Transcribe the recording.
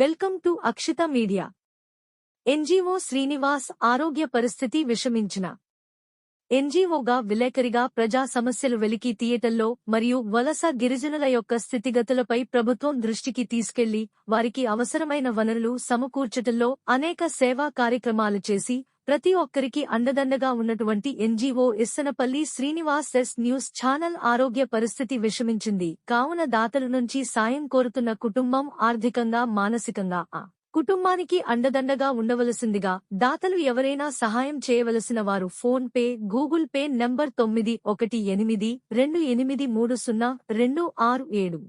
Welcome to Akshitha media. NGO Srinivas ఆరోగ్య పరిస్థితి విషమించిన. ఎన్జీఓగా విలేకరిగా ప్రజా సమస్యలు వెలికి తీయటంలో మరియు వలస గిరిజనుల యొక్క స్థితిగతులపై ప్రభుత్వం దృష్టికి తీసుకెళ్ళి వారికి అవసరమైన వనరులు సమకూర్చటంలో అనేక సేవా కార్యక్రమాలు చేసి ప్రతి ఒక్కరికి అండదండగా ఉన్నటువంటి NGO Issanapalli Srinivas S news channel ఆరోగ్య పరిస్థితి విషమించింది. కావున దాతల నుంచి సాయం కోరుతున్న కుటుంబం ఆర్థికంగా మానసికంగా కుటుంబానికి అండదండగా ఉండవలసిందిగా దాతలు ఎవరైనా సహాయం చేయవలసిన వారు PhonePe Google pay number తొమ్మిది ఒకటి ఎనిమిది రెండు ఎనిమిది మూడు సున్నా రెండు ఆరు ఏడు.